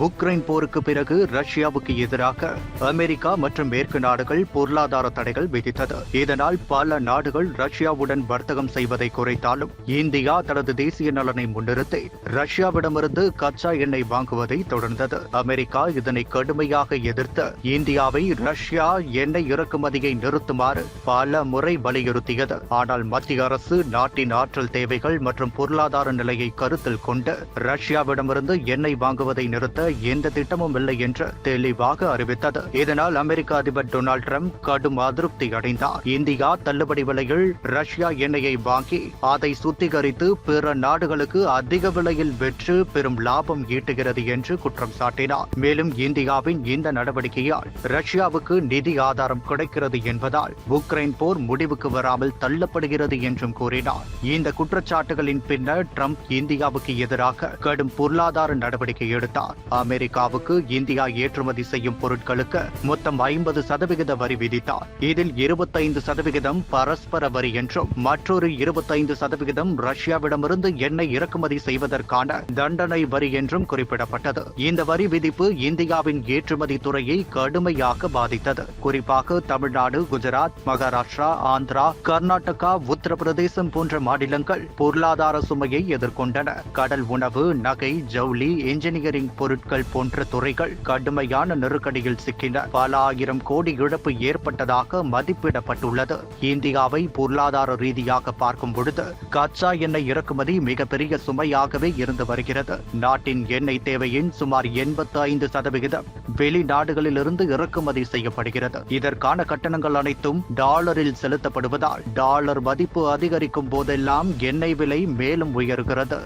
Ukraine போருக்கு பிறகு ரஷ்யாவுக்கு எதிராக அமெரிக்கா மற்றும் மேற்கு நாடுகள் பொருளாதார தடைகள் விதித்தது. இதனால் பல நாடுகள் ரஷ்யாவுடன் வர்த்தகம் செய்வதை குறைத்தாலும் இந்தியா தனது தேசிய நலனை முன்னிறுத்தி ரஷ்யாவிடமிருந்து கச்சா எண்ணெய் வாங்குவதை தொடர்ந்தது. அமெரிக்கா இதனை கடுமையாக எதிர்த்து இந்தியாவை ரஷ்யா எண்ணெய் இறக்குமதியை நிறுத்துமாறு பல முறை வலியுறுத்தியது. ஆனால் மத்திய அரசு நாட்டின் ஆற்றல் தேவைகள் மற்றும் பொருளாதார நிலையை கருத்தில் கொண்டு ரஷ்யாவிடமிருந்து எண்ணெய் வாங்குவதை நிறுத்த எந்த திட்டமும் இல்லை என்று தெளிவாக அறிவித்தது. இதனால் அமெரிக்க அதிபர் டொனால்ட் ட்ரம்ப் கடும் அதிருப்தி அடைந்தார். இந்தியா தள்ளுபடி விலையில் ரஷ்யா எண்ணெயை வாங்கி அதை சுத்திகரித்து பிற நாடுகளுக்கு அதிக விலையில் விற்று பெரும் லாபம் ஈட்டுகிறது என்று குற்றம் சாட்டினார். மேலும் இந்தியாவின் இந்த நடவடிக்கையால் ரஷ்யாவுக்கு நிதி ஆதாரம் கிடைக்கிறது என்பதால் உக்ரைன் போர் முடிவுக்கு வராமல் தள்ளப்படுகிறது என்றும் கூறினார். இந்த குற்றச்சாட்டுகளின் பின்னர் ட்ரம்ப் இந்தியாவுக்கு எதிராக கடும் பொருளாதார நடவடிக்கை எடுத்தார். அமெரிக்காவுக்கு இந்தியா ஏற்றுமதி செய்யும் பொருட்களுக்கு மொத்தம் ஐம்பது சதவிகித வரி விதித்தார். இதில் இருபத்தைந்து சதவிகிதம் பரஸ்பர வரி என்றும் மற்றொரு இருபத்தைந்து சதவிகிதம் ரஷ்யாவிடமிருந்து எண்ணெய் இறக்குமதி செய்வதற்கான தண்டனை வரி என்றும் குறிப்பிடப்பட்டது. இந்த வரி விதிப்பு இந்தியாவின் ஏற்றுமதி துறையை கடுமையாக பாதித்தது. குறிப்பாக தமிழ்நாடு குஜராத் மகாராஷ்டிரா ஆந்திரா கர்நாடகா உத்தரப்பிரதேசம் போன்ற மாநிலங்கள் பொருளாதார சுமையை எதிர்கொண்டன. கடல் உணவு நகை ஜவுளி இன்ஜினியரிங் பொருட்கள் போன்ற துறைகள் கடுமையான நெருக்கடியில் சிக்கின. பல ஆயிரம் கோடி இழப்பு ஏற்பட்டதாக மதிப்பிடப்பட்டுள்ளது. இந்தியாவை பொருளாதார ரீதியாக பார்க்கும் பொழுது கச்சா எண்ணெய் இறக்குமதி மிகப்பெரிய சுமையாகவே இருந்து வருகிறது. நாட்டின் எண்ணெய் தேவையின் சுமார் எண்பத்தி ஐந்து சதவிகிதம் வெளிநாடுகளிலிருந்து இறக்குமதி செய்யப்படுகிறது. இதற்கான கட்டணங்கள் அனைத்தும் டாலரில் செலுத்தப்படுவதால் டாலர் மதிப்பு அதிகரிக்கும் போதெல்லாம் எண்ணெய் விலை மேலும் உயர்கிறது.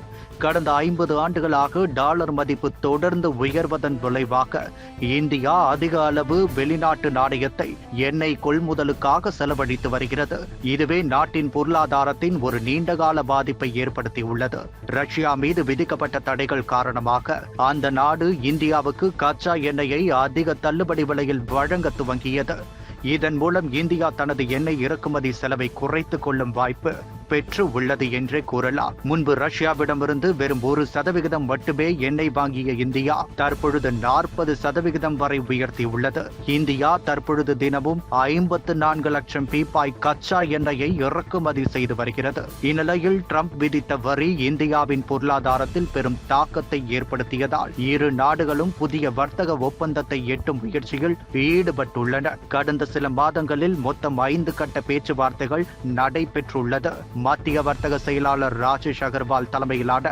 கடந்த ஐம்பது ஆண்டுகளாக டாலர் மதிப்பு தொடர்ந்து உயர்வதன் விளைவாக இந்தியா அதிக அளவு வெளிநாட்டு நாணயத்தை எண்ணெய் கொள்முதலுக்காக செலவழித்து வருகிறது. இதுவே நாட்டின் பொருளாதாரத்தின் ஒரு நீண்டகால பாதிப்பை ஏற்படுத்தியுள்ளது. ரஷ்யா மீது விதிக்கப்பட்ட தடைகள் காரணமாக அந்த நாடு இந்தியாவுக்கு கச்சா எண்ணெயை அதிக தள்ளுபடி விலையில் வழங்க துவங்கியது. இதன் மூலம் இந்தியா தனது எண்ணெய் இறக்குமதி செலவை குறைத்துக் கொள்ளும் வாய்ப்பு பெற்று உள்ளது என்றே கூறலாம். முன்பு ரஷ்யாவிடமிருந்து வெறும் ஒரு சதவிகிதம் மட்டுமே எண்ணெய் வாங்கிய இந்தியா தற்பொழுது நாற்பது சதவிகிதம் வரை உயர்த்தியுள்ளது. இந்தியா தற்பொழுது தினமும் ஐம்பத்து நான்கு லட்சம் பீப்பாய் கச்சா எண்ணெயை இறக்குமதி செய்து வருகிறது. இந்நிலையில் ட்ரம்ப் விதித்த வரி இந்தியாவின் பொருளாதாரத்தில் பெரும் தாக்கத்தை ஏற்படுத்தியதால் இரு நாடுகளும் புதிய வர்த்தக ஒப்பந்தத்தை எட்டும் முயற்சியில் ஈடுபட்டுள்ளன கடந்த சில மாதங்களில் மொத்தம் ஐந்து கட்ட பேச்சுவார்த்தைகள் நடைபெற்றுள்ளது. மத்திய வர்த்தக செயலாளர் ராஜேஷ் அகர்வால் தலைமையிலான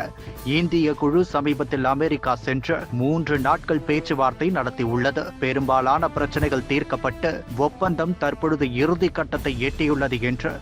இந்திய குழு சமீபத்தில் அமெரிக்கா சென்று மூன்று நாட்கள் பேச்சுவார்த்தை நடத்தியுள்ளது. பெரும்பாலான பிரச்சனைகள் தீர்க்கப்பட்டு ஒப்பந்தம் தற்பொழுது இறுதி கட்டத்தை எட்டியுள்ளது என்று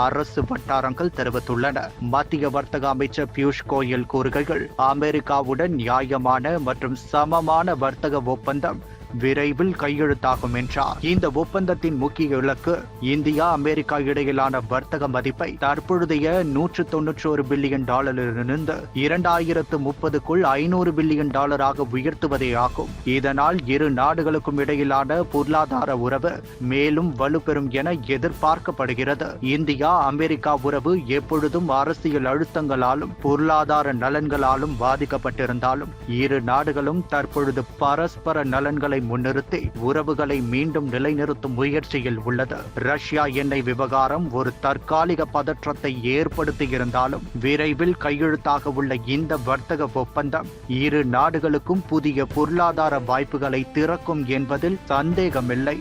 அரசு வட்டாரங்கள் தெரிவித்துள்ளன. மத்திய வர்த்தக அமைச்சர் பியூஷ் கோயல் கூறுகையில் அமெரிக்காவுடன் நியாயமான மற்றும் சமமான வர்த்தக ஒப்பந்தம் விரைவில் கையெழுத்தாகும் என்றார். இந்த ஒப்பந்தத்தின் முக்கிய இலக்கு இந்தியா அமெரிக்கா இடையிலான வர்த்தக மதிப்பை தற்பொழுதைய நூற்று தொன்னூற்றி ஒரு பில்லியன் டாலரிலிருந்து இரண்டாயிரத்து முப்பதுக்குள் ஐநூறு பில்லியன் டாலராக உயர்த்துவதே ஆகும். இதனால் இரு நாடுகளுக்கும் இடையிலான பொருளாதார உறவு மேலும் வலுப்பெறும் என எதிர்பார்க்கப்படுகிறது. இந்தியா அமெரிக்கா உறவு எப்பொழுதும் அரசியல் அழுத்தங்களாலும் பொருளாதார நலன்களாலும் பாதிக்கப்பட்டிருந்தாலும் இரு நாடுகளும் தற்பொழுது பரஸ்பர நலன்களை முன்னிறுத்தி உறவுகளை மீண்டும் நிலைநிறுத்தும் முயற்சியில் உள்ளது. ரஷ்யா எண்ணெய் விவகாரம் ஒரு தற்காலிக பதற்றத்தை ஏற்படுத்தியிருந்தாலும் விரைவில் கையெழுத்தாக உள்ள இந்த வர்த்தக ஒப்பந்தம் இரு நாடுகளுக்கும் புதிய பொருளாதார வாய்ப்புகளை திறக்கும் என்பதில் சந்தேகமில்லை.